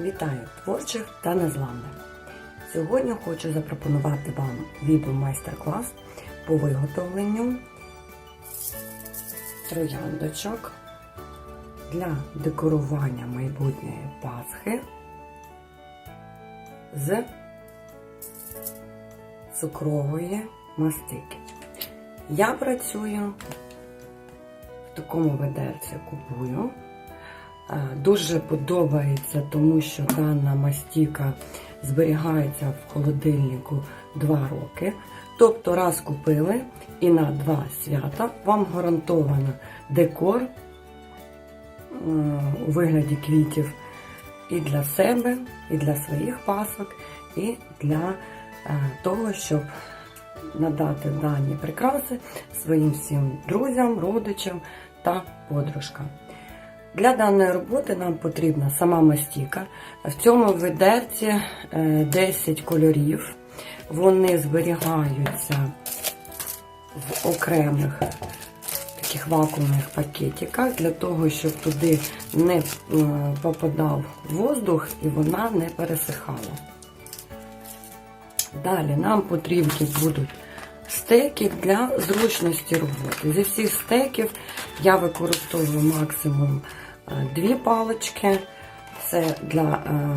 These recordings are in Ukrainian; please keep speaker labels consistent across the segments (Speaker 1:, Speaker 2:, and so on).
Speaker 1: Вітаю творчих та незламних! Сьогодні хочу запропонувати вам відео майстер-клас по виготовленню трояндочок для декорування майбутньої Пасхи з цукрової мастики. Я працюю в такому ведерці купую. Е, Дуже подобається, тому що дана мастіка зберігається в холодильнику 2 роки. Тобто раз купили і на два свята вам гарантовано декор у вигляді квітів і для себе, і для своїх пасок, і для е, того, щоб надати дані прикраси своїм всім друзям, родичам та подружкам. Для даної роботи нам потрібна сама мастіка. В цьому ведерці е, 10 кольорів. Вони зберігаються в окремих таких вакуумних пакетиках для того, щоб туди не е, попадав воздух і вона не пересихала. Далі нам потрібні будуть стеки для зручності роботи. Зі всіх стеків я використовую максимум е, дві палички. Це для е,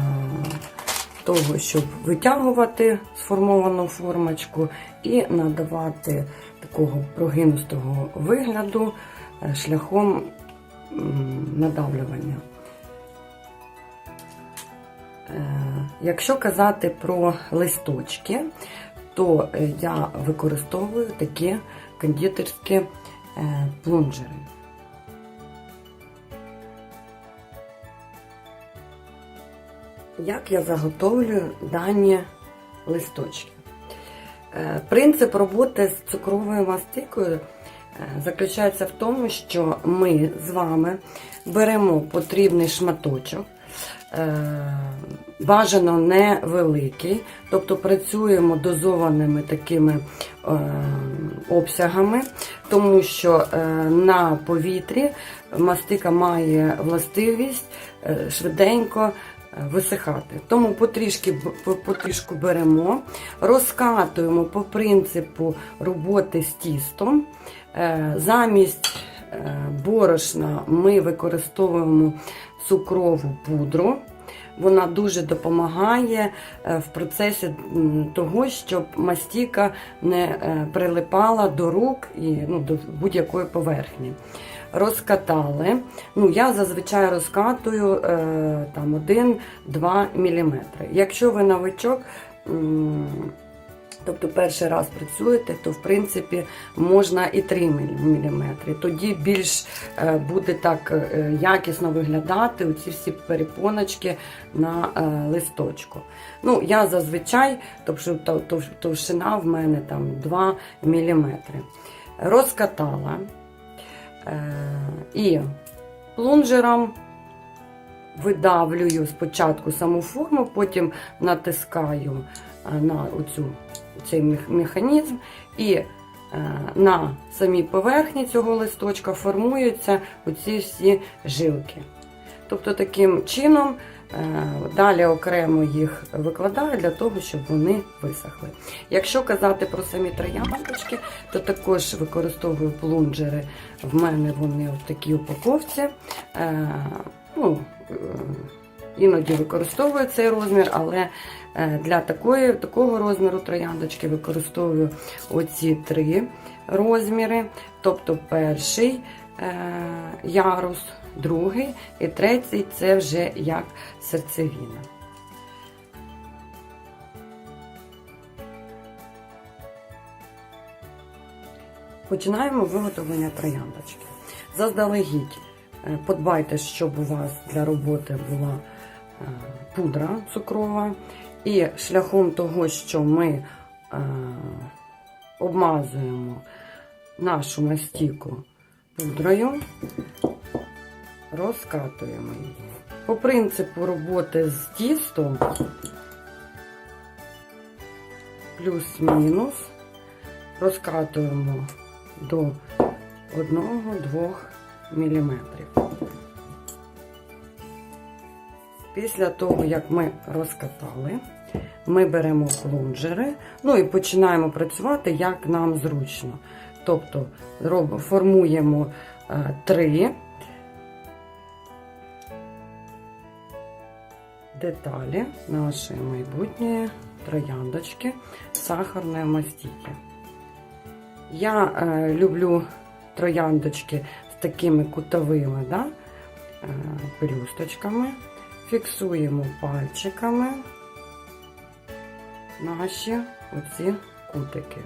Speaker 1: того, щоб витягувати сформовану формочку і надавати такого прогинустого вигляду е, шляхом надавлювання. Якщо казати про листочки, то е, я використовую такі кондитерські е, плунжери. Як я заготовлюю дані листочки? Е, Принцип роботи з цукровою мастикою заключається в тому, що ми з вами беремо потрібний шматочок, бажано невеликий, тобто працюємо дозованими такими е, обсягами, тому що е, на повітрі мастика має властивість е, швиденько е, висихати. Тому потрішки, потрішку беремо, розкатуємо по принципу роботи з тістом. Е, Замість е, борошна ми використовуємо цукрову пудру. Вона дуже допомагає е, в процесі того, щоб мастіка не е, прилипала до рук і ну, до будь-якої поверхні. Розкатали. Ну, я зазвичай розкатую е, там 1-2 мм. Якщо ви новичок, тобто перший раз працюєте, то в принципі можна і 3 мм. Тоді більш е, буде так е, якісно виглядати оці всі перепоночки на е, листочку. Ну, я зазвичай, тобто тов- тов- товщина в мене там 2 мм. Розкатала і плунжером видавлюю спочатку саму форму, потім натискаю на оцю, цей механізм і е, на самій поверхні цього листочка формуються оці всі жилки. Тобто таким чином е, далі окремо їх викладаю для того, щоб вони висохли. Якщо казати про самі трояндочки, то також використовую плунжери. В мене вони в такій упаковці. Е, ну, Іноді використовую цей розмір, але е, для такої, такого розміру трояндочки використовую оці три розміри. Тобто перший е, ярус, другий і третій це вже як серцевина. Починаємо виготовлення трояндочки. Заздалегідь е, подбайте, щоб у вас для роботи була пудра цукрова. І шляхом того, що ми е, обмазуємо нашу мастіку пудрою, розкатуємо її. По принципу роботи з тістом плюс-мінус розкатуємо до 1-2 мм. Після того, як ми розкатали, ми беремо плунжери, ну і починаємо працювати, як нам зручно. Тобто формуємо е, три деталі нашої майбутньої трояндочки сахарної мастики. Я е, люблю трояндочки з такими кутовими да, е, пелюсточками. Фіксуємо пальчиками наші оці кутики.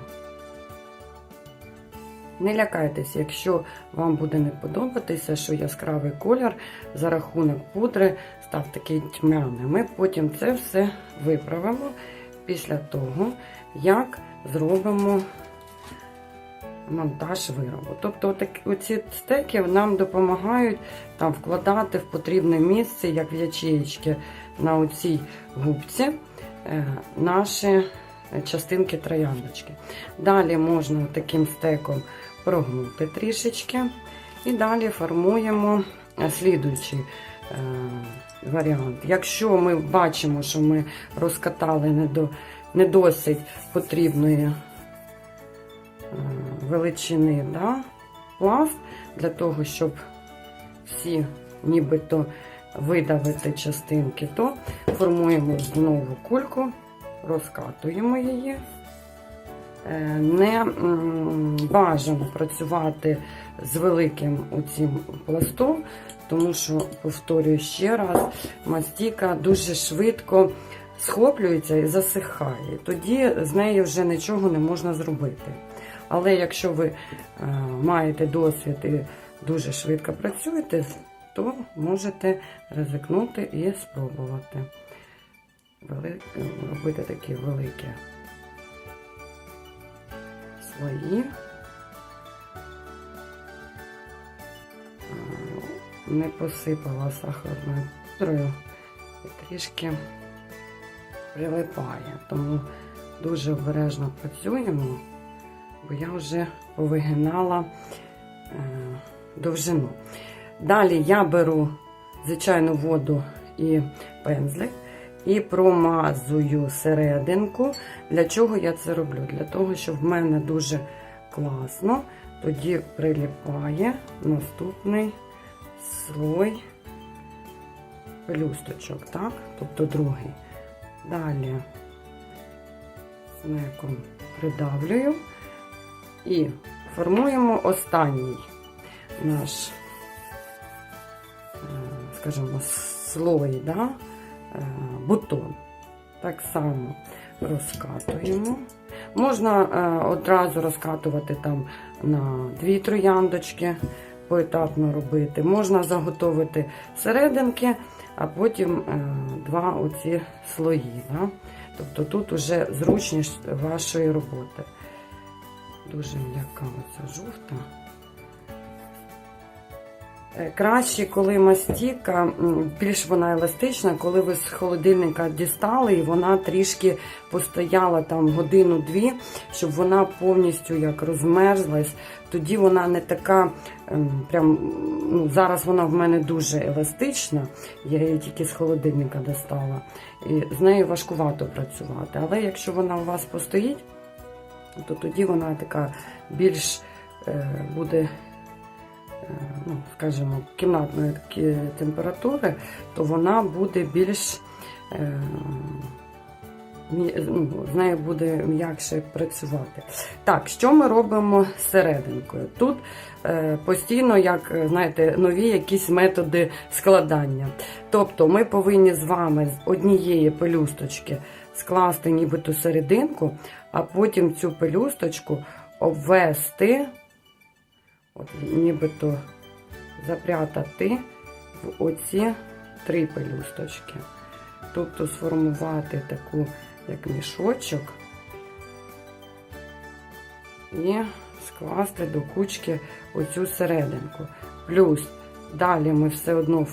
Speaker 1: Не лякайтеся, якщо вам буде не подобатися, що яскравий колір за рахунок пудри став такий тьмяний. Ми потім це все виправимо після того, як зробимо монтаж виробу. Тобто отак- оці стеки нам допомагають там вкладати в потрібне місце, як в ячеїчки на оцій губці, е, наші частинки трояндочки. Далі можна таким стеком прогнути трішечки. І далі формуємо е, слідуючий е, варіант. Якщо ми бачимо, що ми розкатали не, до, досить потрібної величини да, пласт, для того, щоб всі нібито видавити частинки, то формуємо знову кульку, розкатуємо її. Е, Не бажано працювати з великим оцим пластом, тому що, повторюю ще раз, мастіка дуже швидко схоплюється і засихає. Тоді з нею вже нічого не можна зробити. Але якщо ви е, маєте досвід і дуже швидко працюєте, то можете ризикнути і спробувати робити такі великі слої. Не посипала сахарною пудрою і трішки прилипає, тому дуже обережно працюємо, бо я вже повигинала е, довжину. Далі я беру звичайну воду і пензлик і промазую серединку. Для чого я це роблю? Для того, щоб в мене дуже класно тоді приліпає наступний слой пелюсточок, так? Тобто другий. Далі снеком придавлюю і формуємо останній наш, е, скажімо, слой, да? е, бутон. Так само розкатуємо. Можна е, одразу розкатувати там на дві трояндочки, поетапно робити. Можна заготовити серединки, а потім два оці слої. Да? Тобто тут уже зручність вашої роботи. Дуже м'яка оця жовта. Е, Краще, коли мастіка, більш вона еластична, коли ви з холодильника дістали і вона трішки постояла там годину-дві, щоб вона повністю як розмерзлась. Тоді вона не така, ем, прям, ну, зараз вона в мене дуже еластична, я її тільки з холодильника достала. І з нею важкувато працювати. Але якщо вона у вас постоїть, то тоді вона така більш е, буде е, ну, скажімо, кімнатної температури, то вона буде більш е, ну, з нею буде м'якше працювати. Так, що ми робимо серединкою? Тут е, постійно, як знаєте, нові якісь методи складання. Тобто ми повинні з вами з однієї пелюсточки скласти нібито серединку, а потім цю пелюсточку обвести от нібито запрятати в оці три пелюсточки. Тобто сформувати таку, як мішочок, і скласти до кучки оцю серединку. Плюс далі ми все одно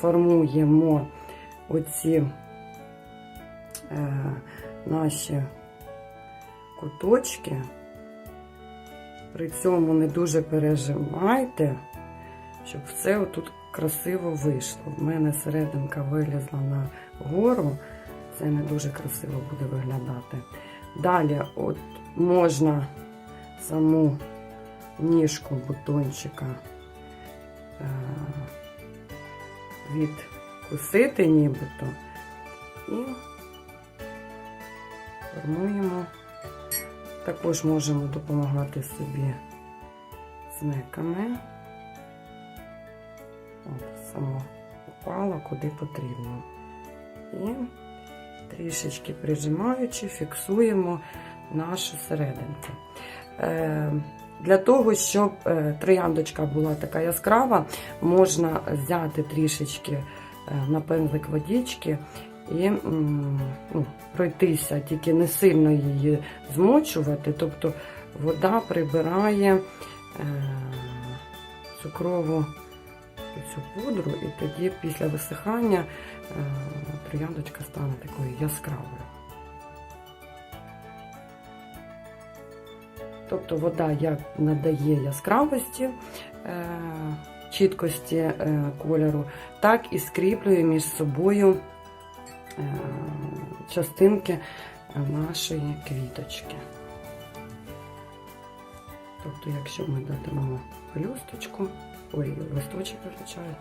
Speaker 1: формуємо оці наші куточки. При цьому не дуже пережимайте, щоб все отут красиво вийшло. В мене серединка вилізла на гору. Це не дуже красиво буде виглядати. Далі от можна саму ніжку бутончика е, відкусити нібито і формуємо. Також можемо допомагати собі знеками. От, само упало куди потрібно. І трішечки прижимаючи, фіксуємо нашу серединку. Е, для того, щоб е, трояндочка була така яскрава, можна взяти трішечки е, на пензлик водички і ну, пройтися, тільки не сильно її змочувати. Тобто вода прибирає е, цукрову цю пудру, і тоді після висихання е, трояндочка стане такою яскравою. Тобто вода як надає яскравості, е, чіткості е, кольору, так і скріплює між собою частинки нашої квіточки. Тобто, якщо ми додамо пелюсточку, ой, листочок виключаю,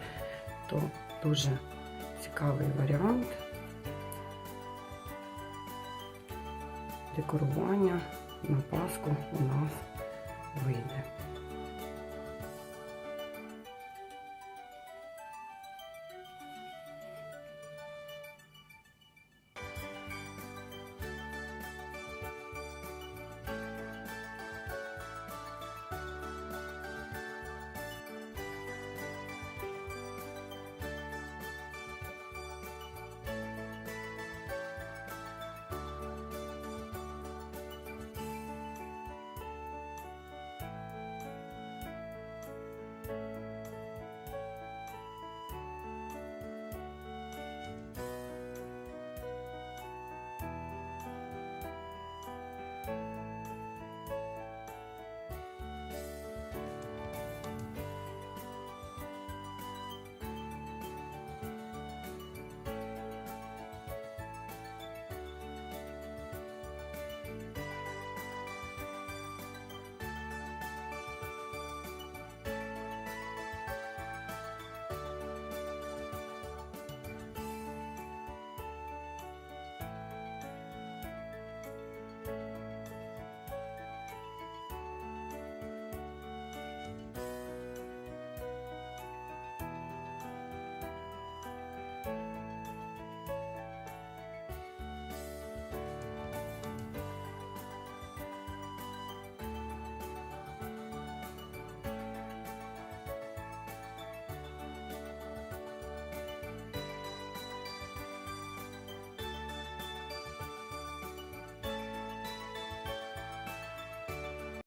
Speaker 1: то дуже цікавий варіант декорування на Пасху у нас вийде.